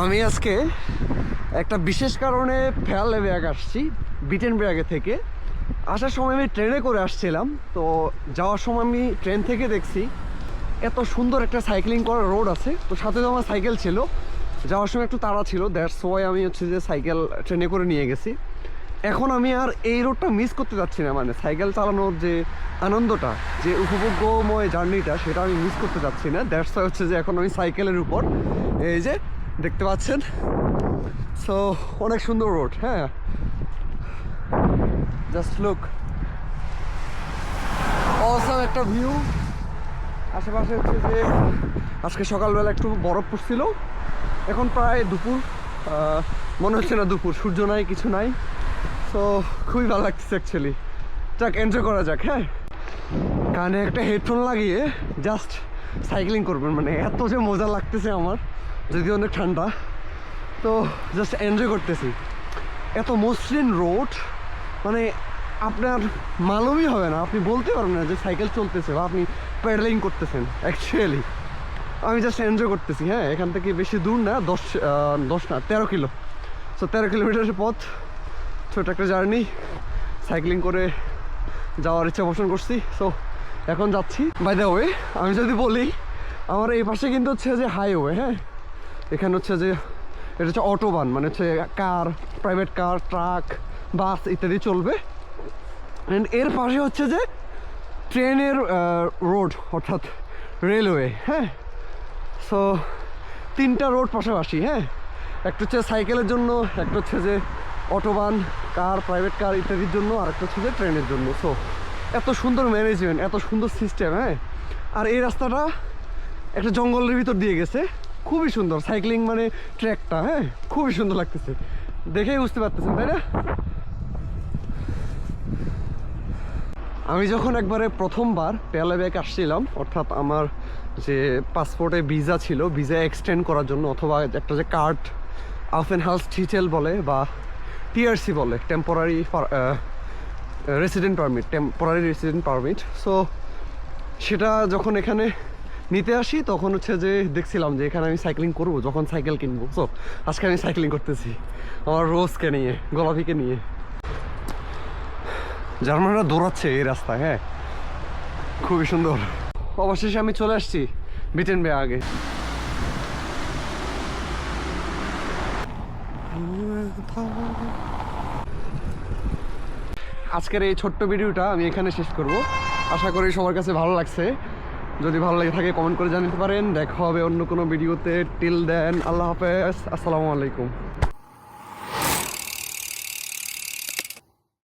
আমি আজকে একটা বিশেষ কারণে ফেয়ার ব্যাগ আসছি ব্রিটেন ব্যাগে থেকে। আসার সময় আমি ট্রেনে করে আসছিলাম, তো যাওয়ার সময় আমি ট্রেন থেকে দেখছি এত সুন্দর একটা সাইক্লিং করার রোড আছে। তো সাথে তো আমার সাইকেল ছিল, যাওয়ার সময় একটু তাড়া ছিল দ্যাটস ওয়াই আমি হচ্ছে যে সাইকেল ট্রেনে করে নিয়ে গেছি। এখন আমি আর এই রোডটা মিস করতে যাচ্ছি না মানে সাইকেল চালানোর যে আনন্দটা, যে উপভোগ্যময় জার্নিটা, সেটা আমি মিস করতে যাচ্ছি না। দ্যাটস হচ্ছে যে এখন আমি সাইকেলের উপর, এই যে দেখতে পাচ্ছেন? সো অনেক সুন্দর রোড হ্যাঁ। জাস্ট লুক অসাম একটা ভিউ আশেপাশে হচ্ছে যে আজকে সকালবেলা একটু বরফ পড়ছিল। এখন প্রায় দুপুর মনে হচ্ছে না দুপুর, সূর্য নাই, কিছু নাই। সো খুবই ভালো লাগতেছে অ্যাকচুয়ালি যাক এনজয় করা যাক হ্যাঁ। কানে একটা হেডফোন লাগিয়ে জাস্ট সাইক্লিং করবেন মানে এত যে মজা লাগতেছে আমার। যদি অনেক ঠান্ডা, তো জাস্ট এনজয় করতেছি। এত মসৃণ রোড মানে আপনার মালুমই হবে না। আপনি বলতে পারবেন না যে সাইকেল চলতেছে বা আপনি প্যাডেলিং করতেছেন অ্যাকচুয়ালি আমি জাস্ট এনজয় করতেছি হ্যাঁ? এখান থেকে বেশি দূর না, দশ দশ না, তেরো কিলো। সো তেরো কিলোমিটারের পথ, ছোট একটা জার্নি সাইক্লিং করে যাওয়ার ইচ্ছা পোষণ করছি। সো এখন যাচ্ছি। বাই ওয়ে আমি যদি বলি, আমার এই পাশে কিন্তু হচ্ছে যে হাইওয়ে হ্যাঁ? এখানে হচ্ছে যে, এটা হচ্ছে অটোবান মানে হচ্ছে car private car truck bus ইত্যাদি চলবে। অ্যান্ড এর পাশে হচ্ছে যে, ট্রেনের রোড অর্থাৎ রেলওয়ে হ্যাঁ? সো তিনটা রোড পাশাপাশি হ্যাঁ? একটা হচ্ছে সাইকেলের জন্য, একটা হচ্ছে যে অটোবান কার প্রাইভেট কার ইত্যাদির জন্য, আর একটা হচ্ছে যে ট্রেনের জন্য। সো এত সুন্দর ম্যানেজমেন্ট এত সুন্দর সিস্টেম হ্যাঁ? আর এই রাস্তাটা একটা জঙ্গলের ভিতর দিয়ে গেছে। খুবই সুন্দর সাইক্লিং মানে ট্র্যাকটা হ্যাঁ? খুবই সুন্দর লাগতেছে। দেখেই বুঝতে পারতেছেন, তাই না? আমি যখন একবারে প্রথমবার পেয়ালা ব্যাগ আসছিলাম, অর্থাৎ আমার যে পাসপোর্টে ভিসা ছিল, ভিসা এক্সটেন্ড করার জন্য, অথবা একটা যে কার্ড আফ এন্ড হাউস টিটেল বলে বা টিআরসি বলে temporary resident permit temporary resident permit so সেটা যখন এখানে নিতে আসি, তখন হচ্ছে যে দেখছিলাম যে এখানে আমি সাইক্লিং করব, যখন সাইকেল কিনবো। সো আজকে আমি সাইক্লিং করতেছি। আমার রোজকে নিয়ে, গোলাপিকে নিয়ে। জার্মানরা দৌড়াচ্ছে এই রাস্তা হ্যাঁ? খুবই সুন্দর। অবশেষে আমি চলে আসছি বিটেন বে আগে। আজকের এই ছোট্ট ভিডিওটা আমি এখানে শেষ করব। আশা করি সবার কাছে ভালো লাগছে। যদি ভালো লাগে থাকে কমেন্ট করে জানাতে পারেন। দেখা হবে অন্য কোনো ভিডিওতে টিল দেন আল্লাহ হাফেজ। আসসালামু আলাইকুম।